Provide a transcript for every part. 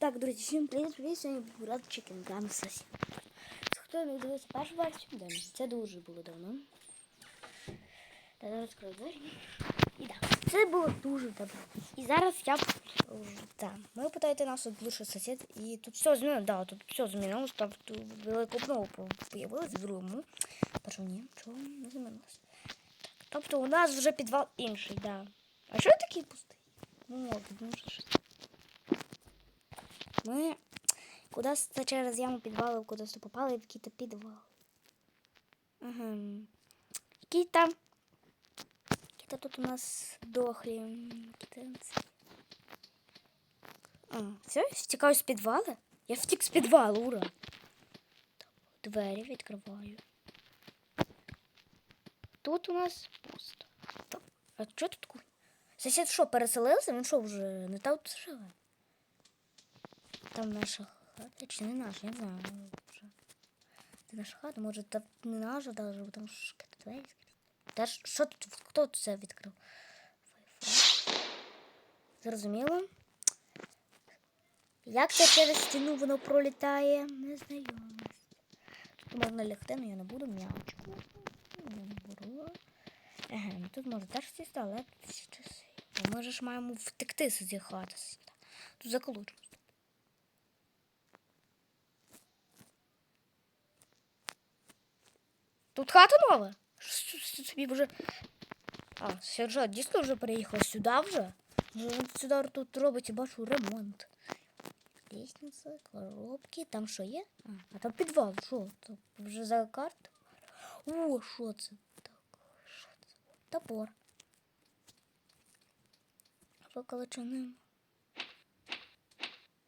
Так, друзі, всім привіт, привіт, сьогодні буду грати в Chicken Gun Assassin. Хто не дивився першу да, це дуже було давно. Та зараз відкрию двері. Так, це було дуже давно. І зараз я... Так, ви питаєте нас от бывший сосед, і тут все змінилось, да, тут все змінилось, там тут велику кнопку появилась в другому. Першому ні, чого не змінилось. Тобто у нас вже підвал інший, да. А що такий пустий? Ну, тому що щось. Ми кудись через яму підвалив, кудись попали в який-то підвал. Ага. Який там? Які-то тут у нас дохлі. Все, я втікаю з підвалу? Я втік з підвалу, ура. Двері відкриваю. Тут у нас пусто. А що тут? Сосед що, переселився? Він що вже не там живе? Там наша хата, чи не наша, я не знаю. Вже. Це наша хата, може там не наша даже, бо там ж двері. Та що тут, хто тут це відкрив? Зрозуміло. Як це через стіну воно пролітає? Не знайомість. Тут можна лягти, але я не буду м'ячку. Ага, ну тут може теж сісти, але тут часи. Ми ж маємо втекти з цієї хати. Тут заколочуємо. Тут хата нова? Що собі вже. А, Сержа дійсно вже переїхав сюди вже. Сюди тут робить, бачу, ремонт. Лестниця, коробки, там що є? А, а там підвал, що? Там вже за карту? О, що це? Так, що це? Топор. Виколоченим.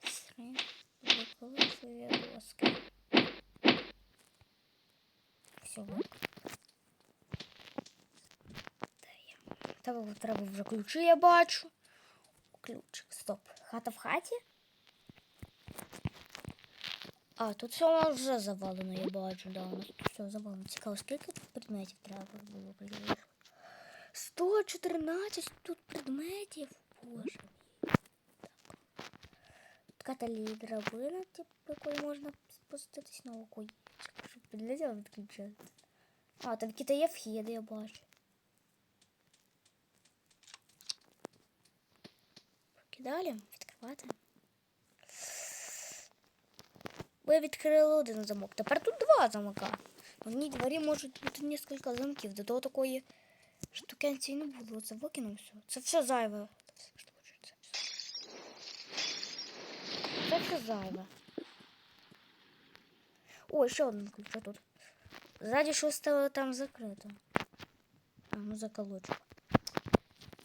Срень. Виколочує Все, вот. Треба, вже ключі, я бачу. Ключик, стоп. Хата в хаті? А, тут все вже завалено, я бачу, да, у нас тут все завалено. Цікаво, скільки тут предметів треба було поділити? 114 тут предметів. Боже мій. Так. Така талія драбина, типу, якою можна спуститись на око. Підлетіло відключати. А, там якісь є вхіди, я бачу. Покидали, відкривати. Ви відкрили один замок. Тепер тут два замка. В одній дворі можуть бути кілька замків. До того такої штукенції не було. Це викинув все. Це все зайве. Це все зайве. О, ще один ключ тут. Ззаді щось стало там закрито. А, ну заколочу.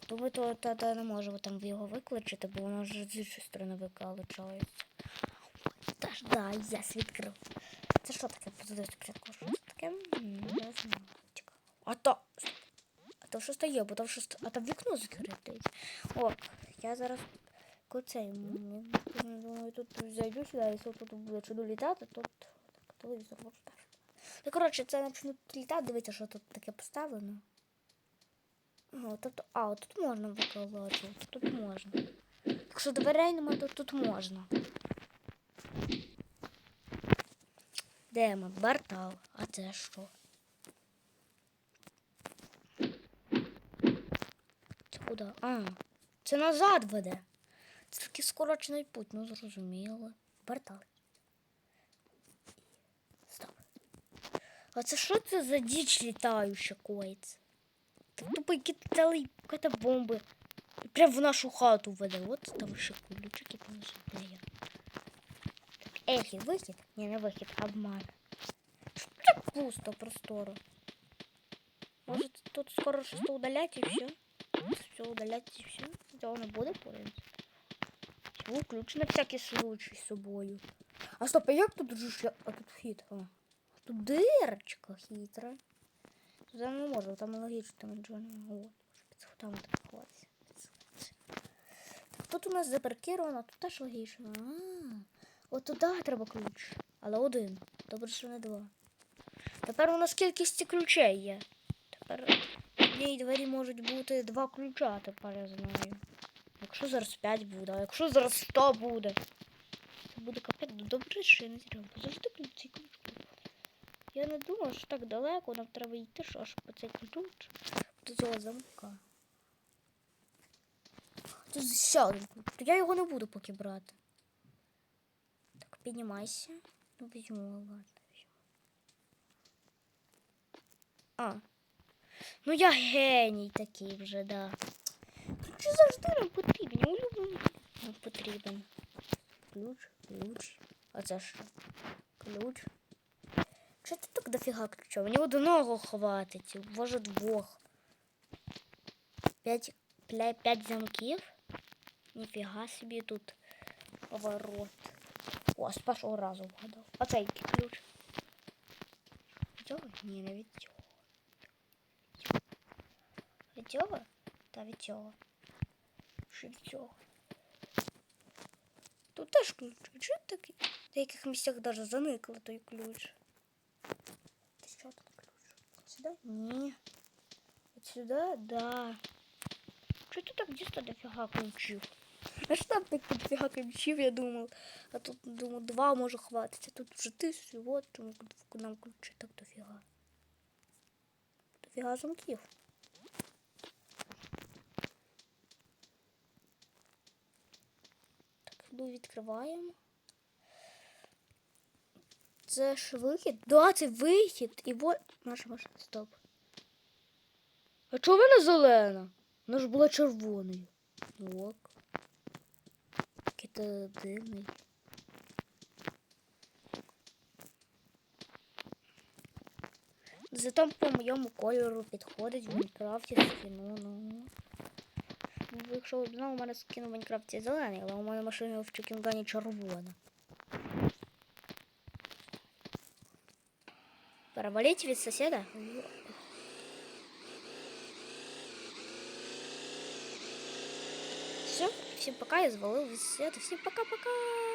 То ми то, то, то не можемо там його викличити, бо воно ж з іншої сторони виколочується. Та да, я відкрив. Це що таке? Подивись спочатку, що це? Не знаю. Цікаво. А то. А то що стає, бо там щось. А там вікно закрите. О, я зараз коцей. Думаю, тут зайду сюди, якщо тут буде чудо літати, так, телевізор теж. Ну, коротше, це почнуть літати, дивіться, що тут таке поставлено. Ага, тобто, а, тут можна виколочувати, тут можна. Якщо дверей немає, то тут можна. Де ми? Бартал. А це що? Це куди? А, це назад веде. Це такий скорочений путь, ну зрозуміло. Бартал. Стоп. А це що це за діч літаюча коїться? Це тупо якісь якась бомби. І прям в нашу хату веде. От там ще ключики положили. Де я? Так, ехі, вихід? Ні, не вихід, обман. Так пусто, просторо? Може тут скоро щось удалять і все? Все удалять і все? Цього не буде, в ключ на всякий случай з собою. А стоп, а як тут же? А тут вхід? А. Тут дирочка хитра. Туди не можу, там логічно, там нічого немає. От, під сходами так. Тут у нас запаркіровано, тут теж логічно. А, от туди треба ключ. Але один. Добре, що не два. Тепер у нас кількість ключей є. Тепер в одній двері можуть бути два ключа, тепер я знаю. Якщо зараз 5 буде, а якщо зараз 100 буде. Це буде капець добре, що я не зря. Завжди ключ цей ключ. був. Я не думала, що так далеко нам треба йти, що аж по цей ключ до цього замка. Тут ще один ключ. Я його не буду поки брати. Так, піднімайся. Ну, візьму, ладно. візьму. А. Ну я геній такий вже, да. Ключі завжди нам потрібні. Улюблені нам потрібен. Ключ, ключ. А це що? Ключ. Дофіга ключа? Мені одного хватить, може двох. П'ять, п'ять замків. Ніфіга собі тут поворот. О, з першого разу вгадав. А ключ. Цього? Ні, не від цього. Від цього? Та від цього. Чи від цього? Тут теж ключ. Чого такий? В деяких місцях навіть заникли той ключ. Ти що тут ключ? Сюди? Ні. От сюди? Да. Чого тут так дійсно дофіга ключів? А ж там так дофіга ключів, я думав. А тут, думаю, два може хватить. А тут вже тисячу, от чому нам ключі так дофіга. Дофіга замків. Так, ну відкриваємо. Це ж вихід? Да, це вихід. І вот. Маша, Маша, стоп. А чого вона зелена? Вона ж була червоною. Ну, Ок. Який то дивний. Зато по моєму кольору підходить в Майнкрафті скину, ну. Ну, Якщо б знали, у мене скін в Майнкрафті зелений, але у мене машина в Чукінгані червона. Переваліть від сусіда. Все, всем пока, я звалил від сусіда. Всем пока-пока.